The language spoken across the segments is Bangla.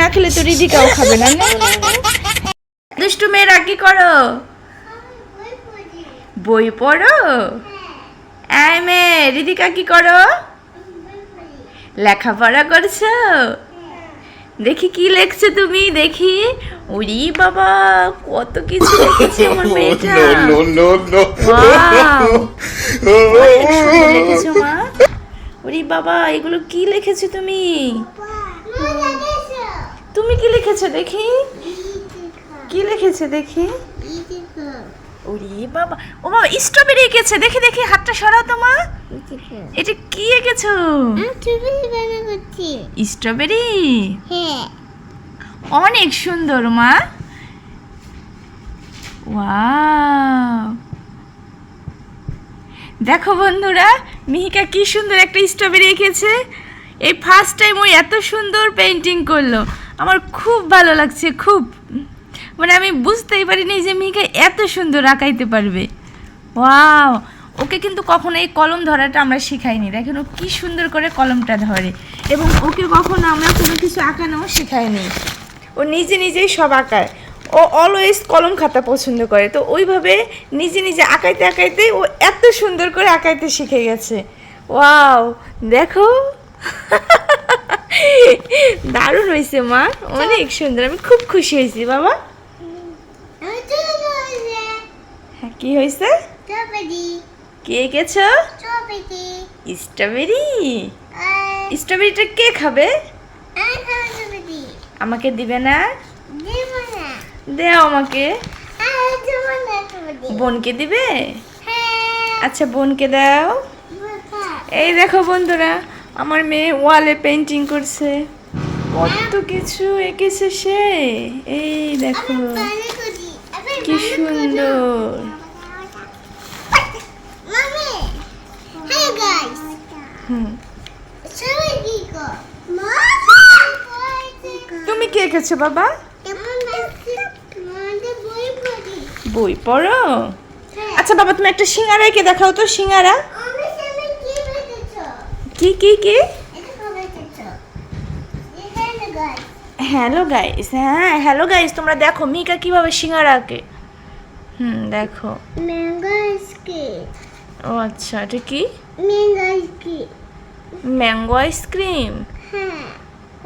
না খেলে তো রিদিকাও খাবে না নে, নে, নে। দুষ্টু মেয়েরা কি করো? বই পড়ো? এই মেয়ে রিদিকা কি করো? লেখাপড়া করছ? দেখি কি লেখছো তুমি দেখি। ওরি বাবা কত কিছু লিখেছে আমার মেয়েটা। no. অনেক সুন্দর লিখেছো মা। ওরে বাবা এগুলো কি লিখেছো তুমি? তুমি কি লিখেছো দেখি? কি লিখেছে দেখি? ওরে বাবা। ও বাবা স্ট্রবেরি এঁকেছে। দেখি দেখি, হাতটা সরাও তো মা। এটা কি এঁকেছো? স্ট্রবেরি অনেক সুন্দর মা। ওয়াও দেখো বন্ধুরা, মিহিকা কি সুন্দর একটা স্ট্রবেরি এঁকেছে। এই ফার্স্ট টাইম ও এত সুন্দর পেন্টিং করল। আমার খুব ভালো লাগছে, খুব। মানে আমি বুঝতেই পারিনি যে মিহিকা এত সুন্দর আঁকাইতে পারবে। ওয়াও! ওকে কিন্তু কখনো এই কলম ধরাটা আমরা শেখাইনি। দেখেন ও কী সুন্দর করে কলমটা ধরে। এবং ওকে কখনো আমরা কোনো কিছু আঁকানো শেখাইনি। ও নিজে নিজেই সব আঁকায়। ও অলওয়েজ কলম খাতা পছন্দ করে। তো ওইভাবে নিজে নিজে আঁকাইতে আঁকাইতে ও এত সুন্দর করে আঁকাইতে শিখে গেছে। ওয়াও! দেখো। দারুণ হয়েছে, মা। অনেক সুন্দর। আমি খুব খুশি হয়েছি, বাবা। হ্যাঁ কি হয়েছে? কে এঁকেছো স্ট্রবেরি? স্ট্রবেরিটা কে খাবে? আমাকে দিবে না? দেও আমাকে। বোনকে দিবে? আচ্ছা বোনকে দাও। এই দেখো, বন্ধুরা আমার মেয়ে ওয়ালে পেন্টিং করছে। কত? কিছু এঁকেছে সে। এই দেখো কি সুন্দর। তুমি কে এঁকেছো বাবা? বই পড়ো। আচ্ছা বাবা তুমি একটা সিঙ্গারা এঁকে দেখাও তো সিঙ্গারা। কি কি কি? হ্যালো গাইস হ্যাঁ হ্যালো গাইস তোমরা দেখো মিকা কীভাবে সিঙ্গারা আঁকে হুম দেখো। ও আচ্ছা এটা কি? ম্যাঙ্গো আইসক্রিম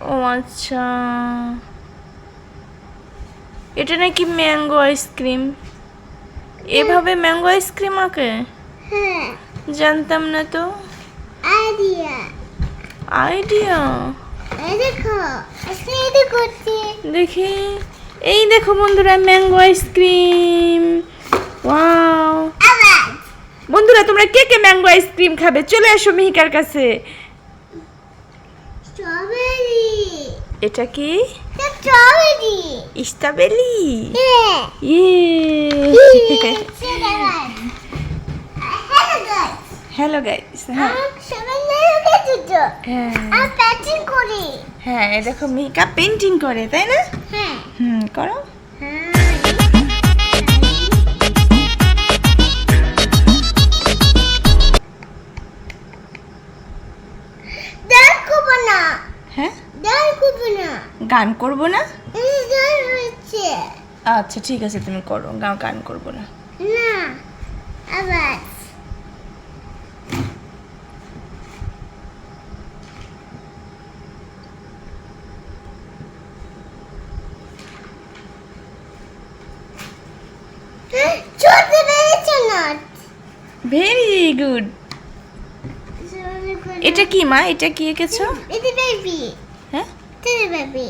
ও আচ্ছা। এটা নাকি ম্যাঙ্গো আইসক্রিম এভাবে ম্যাঙ্গো আইসক্রিম আঁকে? হ্যাঁ। জানতাম না তো। আইডিয়া আইডিয়া এই দেখো আজকে করছি দেখি। এই দেখো বন্ধুরা ম্যাঙ্গো আইসক্রিম ওয়াও বন্ধুরা তোমরা কে কে ম্যাঙ্গো আইসক্রিম খাবে? চলে আসো মিহিকার কাছে। স্ট্রবেরি এটা কি? স্ট্রবেরি স্ট্রবেরি ইয়ে হ্যালো গাইস হ্যাঁ। হ্যাঁ। হ্যাঁ দেখো মিহিকা পেন্টিং করে তাই না? হ্যাঁ। হুম করো। হ্যাঁ। গান করব না? আচ্ছা ঠিক আছে তুমি করো। গান গান করব না। না আবার ছোট বেড়েছে না ভেরি গুড এটা কি মা? এটা কি এঁকেছো? এটা বেবি হ্যাঁ? বেবি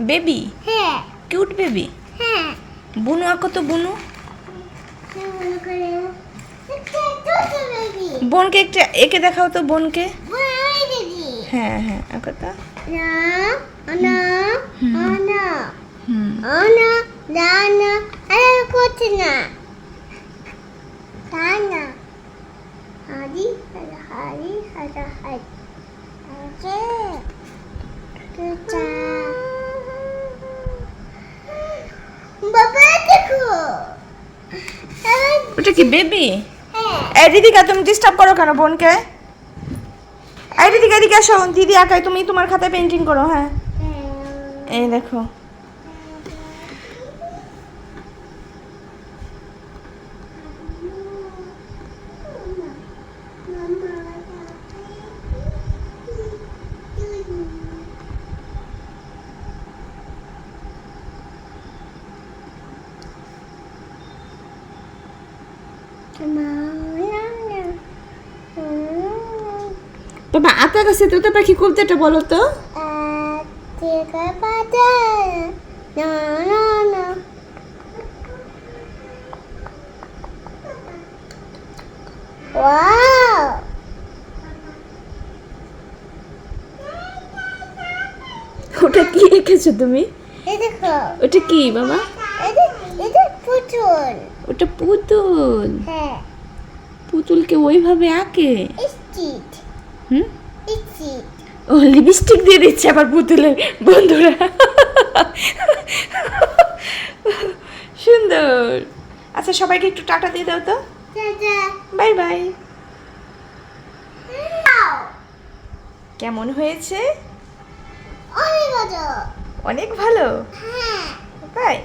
বেবি হ্যাঁ। কিউট বেবি হ্যাঁ। বুনু আঁকো তো বুনু। বোনকে একটা এঁকে দেখাও তো বোনকে। হ্যাঁ হ্যাঁ আঁকো তো। না না না হুম। Ana, ওটা কি বেবি? হ্যাঁ। এই দিদিকা তুমি ডিস্টার্ব করো কেন বোনকে? এই দিদিকা এদিকে আসো দিদি আঁকায় তুমি তোমার খাতায় পেন্টিং করো হ্যাঁ। এই দেখো। বাবা আতা গাছে তোতা পাখি কোলতেটা বলো তো! ওটা কি এঁকেছো তুমি? ওটা কি বাবা? পুতুল। ওটা পুতুল। হ্যাঁ। পুতুলকে ওইভাবে আঁকে? হুম? ও লিপস্টিক দিয়ে দিচ্ছে আবার পুতুলের বন্ধুরা। সুন্দর। আচ্ছা সবাইকে একটু টাটা দিয়ে দাও তো। Bye bye. কেমন হয়েছে? অনেক ভালো। অনেক ভালো? হ্যাঁ। তাই?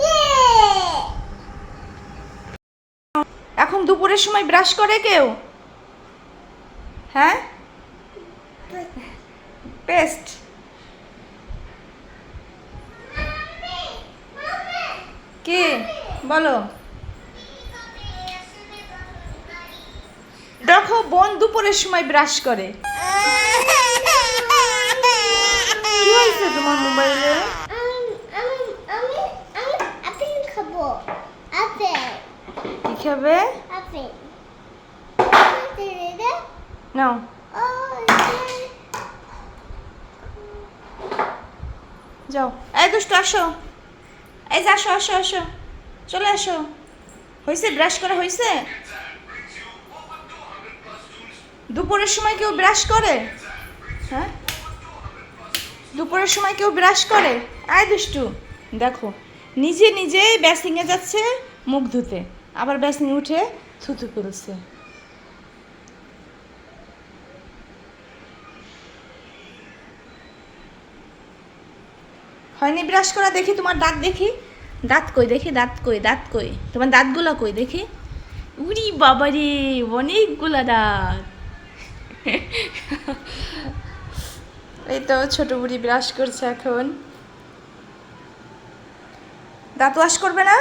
ইয়ে। এখন দুপুরের সময় ব্রাশ করে কেউ? হ্যাঁ পেস্ট কে বলো দেখো বোন দুপুরের সময় ব্রাশ করে কি হয়েছে তোমার মোবাইলে কি খাবে আপেল নাও যাও। এই দুষ্টু, আসো। এই যে আসো আসো আসো। চলে আসো। হয়েছে ব্রাশ করা হয়েছে দুপুরের সময় কেউ ব্রাশ করে? হ্যাঁ? দুপুরের সময় কেউ ব্রাশ করে? আয় দুষ্টু, দেখো। নিজে নিজেই ব্যাসিংয়ে যাচ্ছে, মুখ ধুতে। আবার ব্যাসিং উঠে থুতু ফেলছে। হয়নি ব্রাশ করা দেখি, তোমার দাঁত দেখি। দাঁত কই দেখি, দাঁত কই দাঁত কই? তোমার দাঁতগুলো কই দেখি? উড়ি বাবা রে অনেকগুলা দাঁত। এই তো ছোট বুড়ি ব্রাশ করছে এখন। দাঁত ওয়াশ করবে না?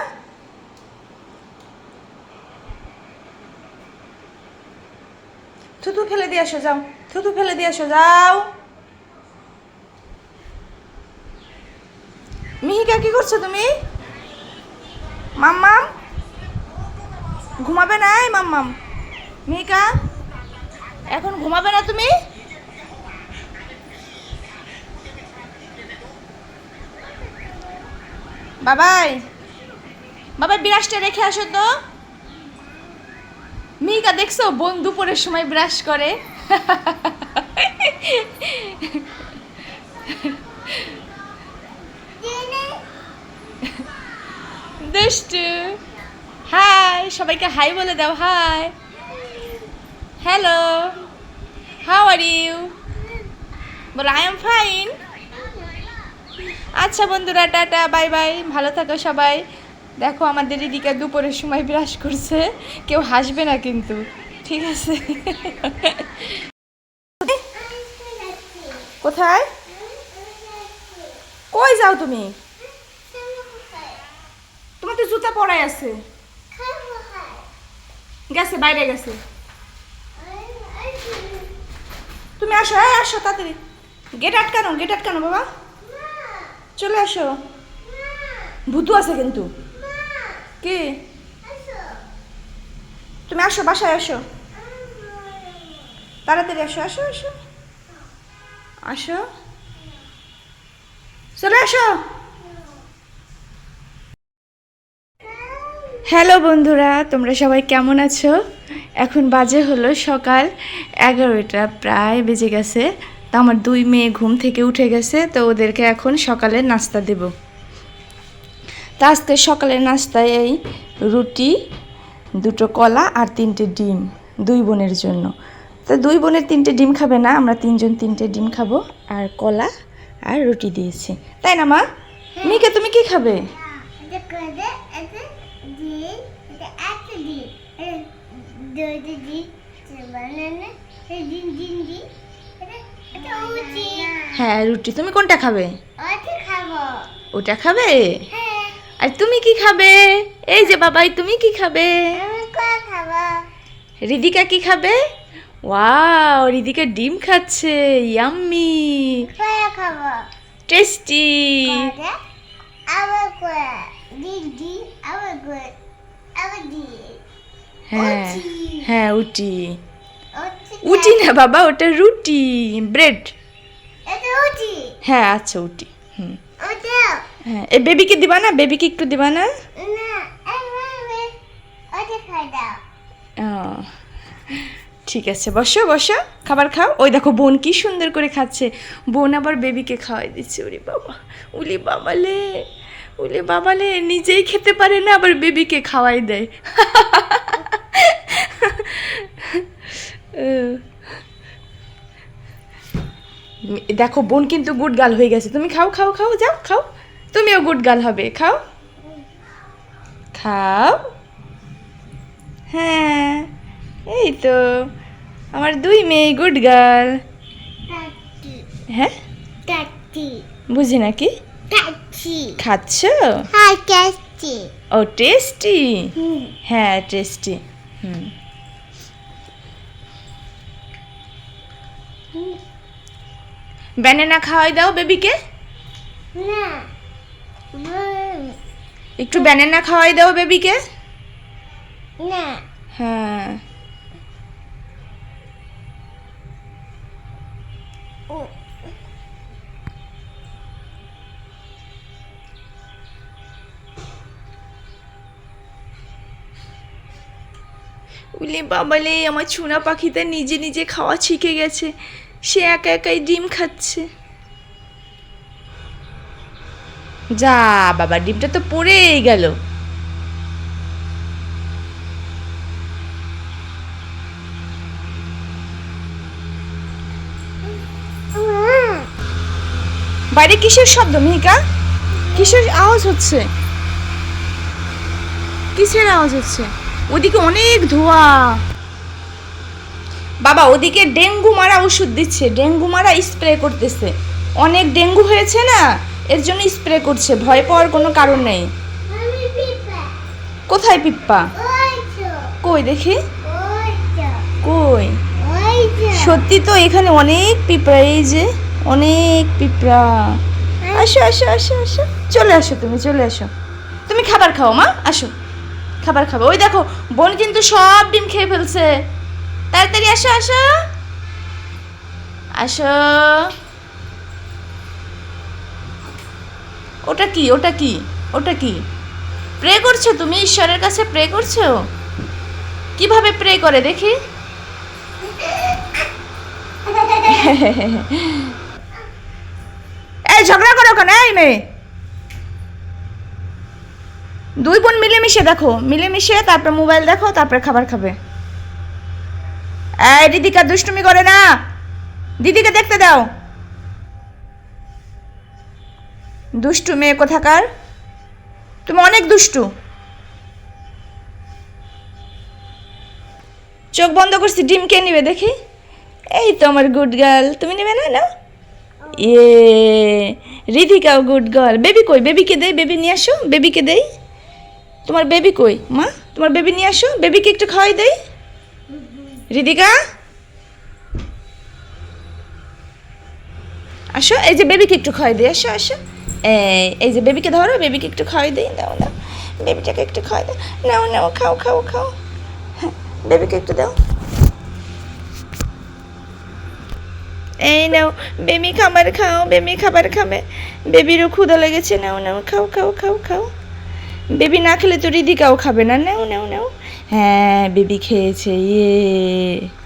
থুতু ফেলে দিয়ে আসো যাও। থুতু ফেলে দিয়ে আসো যাও। মিহিকা কি করছ তুমি? মাম্মাম? ঘুমাবে না মাম্মাম? মিহিকা? এখন ঘুমাবে না তুমি? বাবাই বাবাই ব্রাশটা রেখে আসো তো। মিহিকা, দেখছ? বোন দুপুরের সময় ব্রাশ করে। দুষ্টু হাই সবাইকে হাই বলে দাও hi hello how are you বলো আই এম ফাইন আচ্ছা বন্ধুরা, টাটা বাই বাই ভালো থাকো সবাই। দেখো আমাদের এদিকে দুপুরের সময় ব্রাশ করছে, কেউ হাসবে না কিন্তু, ঠিক আছে? কোথায়? কই যাও তুমি? তোমার জুতা পরাই আছে। গেছে, বাইরে গেছে। তুমি আসো হ্যাঁ আসো তাড়াতাড়ি। গেট আটকানো গেট আটকানো বাবা। চলে আসো। ভূতু আছে কিন্তু। কি? তুমি আসো, বাসায় আসো। তাড়াতাড়ি আসো আসো আসো। আসো। চলে আসো। হ্যালো বন্ধুরা তোমরা সবাই কেমন আছো? এখন বাজে হলো সকাল এগারোটা প্রায় বেজে গেছে। তো আমার দুই মেয়ে ঘুম থেকে উঠে গেছে তো ওদেরকে এখন সকালের নাস্তা দেব। তা আজকে সকালের নাস্তায় এই রুটি দুটো কলা আর তিনটে ডিম দুই বোনের জন্য। তো দুই বোনের তিনটে ডিম খাবে না আমরা তিনজন তিনটে ডিম খাব আর কলা আর রুটি দিয়েছি। তাই না মা? মিকা তুমি কি খাবে? একটা এটা দুটো দিয়ে বানানা দিন দিন দি এটা এটা হ্যাঁ রুটি তুমি কোনটা খাবে? ওটা ওটা খাবে? হ্যাঁ। আর তুমি কি খাবে? এই যে বাবাই তুমি কি খাবে? রিদিকা কি খাবে? ওয়াও রিদিকা ডিম খাচ্ছে ইয়াম্মি। টেস্টি। আবার হ্যাঁ হ্যাঁ উটি। উটি না বাবা ওটা রুটি ব্রেড। হ্যাঁ আচ্ছা উটি হুম। হ্যাঁ এই বেবিকে দিবা না? বেবিকে একটু দিবা না? ঠিক আছে বসো বসো খাবার খাও। ওই দেখো বোন কি সুন্দর করে খাচ্ছে। বোন আবার বেবিকে খাওয়াই দিচ্ছে ওরে বাবা উলি বাবালে। উলি বাবালে নিজেই খেতে পারে না আবার বেবিকে খাওয়াই দেয়। দেখো বোন কিন্তু গুড গাল হয়ে গেছে। তুমি খাও খাও খাও যাও খাও। তুমিও গুড গাল হবে খাও। খাও। হ্যাঁ এই তো আমার দুই মেয়ে গুড গার্ল হ্যাঁ? বুঝি নাকি? টাটি খাচ্ছ? হাই টাটি ও টেস্টি হ্যাঁ টেস্টি হুম। ব্যানানা খাওয়াই দাও বেবিকে না। একটু ব্যানানা খাওয়াই দাও বেবিকে না। হ্যাঁ। ও। উলি বাবালে আমার ছুনা পাখিটা নিজে নিজে খাওয়া শিখে গেছে। সে একা একাই ডিম খাচ্ছে। যা বাবা, ডিমটা তো পড়েই গেল। বাইরে কিসের শব্দ, মিহিকা? কিসের আওয়াজ হচ্ছে? কিসের আওয়াজ হচ্ছে? ওদিকে অনেক ধোঁয়া। বাবা ওদিকে ডেঙ্গু মারা ওষুধ দিচ্ছে ডেঙ্গু মারা স্প্রে করতেছে। অনেক ডেঙ্গু হয়েছে না? এর জন্য স্প্রে করছে ভয় পাওয়ার কোনো কারণ নেই। কোথায় পিপ্পা কই দেখি? কই? সত্যি তো এখানে অনেক পিঁপড়া এই যে অনেক পিঁপড়া। আসো আসো আসো আসো। চলে আসো তুমি চলে আসো। তুমি খাবার খাও মা আসো। খাবার খাব। ওই দেখো বোন কিন্তু সব ডিম খেয়ে ফেলছে। তাড়াতাড়ি আসো আসো। আসো। ওটা কি ওটা কি ওটা কি? প্রে করছ তুমি? ঈশ্বরের কাছে প্রে করছ? কীভাবে প্রে করে দেখি? এই ঝগড়া করো কেন? এই মেয়ে। দুই বোন মিলেমিশে দেখো, মিলেমিশে তারপর মোবাইল দেখো, তারপরে খাবার খাবে। এই দিদিকা দুষ্টুমি করে না। দিদিকে দেখতে দাও। দুষ্টু মেয়ে কোথাকার? তুমি অনেক দুষ্টু। চোখ বন্ধ করছি, ডিম কে নিবে দেখি? এই তো আমার গুড গার্ল তুমি নেবে না না? ইয়ে রিধিকাও গুড গার্ল বেবি কই? বেবিকে দেই, বেবি নিয়ে আসো। বেবিকে দেই? তোমার বেবি কই? মা, তোমার বেবি নিয়ে আসো বেবিকে একটু খাওয়াই দেই। রিধিকা আসো, এই যে বেবিকে একটু খাওয়াই দিই, আসো আসো। এই যে বেবিকে ধরো বেবিকে একটু খাওয়াই দিই দাও না বেবিটাকে একটু খাওয়াই দাও নাও নাও, খাও খাও খাও। হ্যাঁ বেবিকে একটু দাও। এই নাও বেবি খাবার খাও বেবি খাবার খাবে। বেবিরও ক্ষুধা লেগেছে, নাও নাও, খাও খাও খাও খাও। বেবি না খেলে তো রিদিকাও খাবে না নেও নেও নেও। হ্যাঁ বেবি খেয়েছে ইয়ে।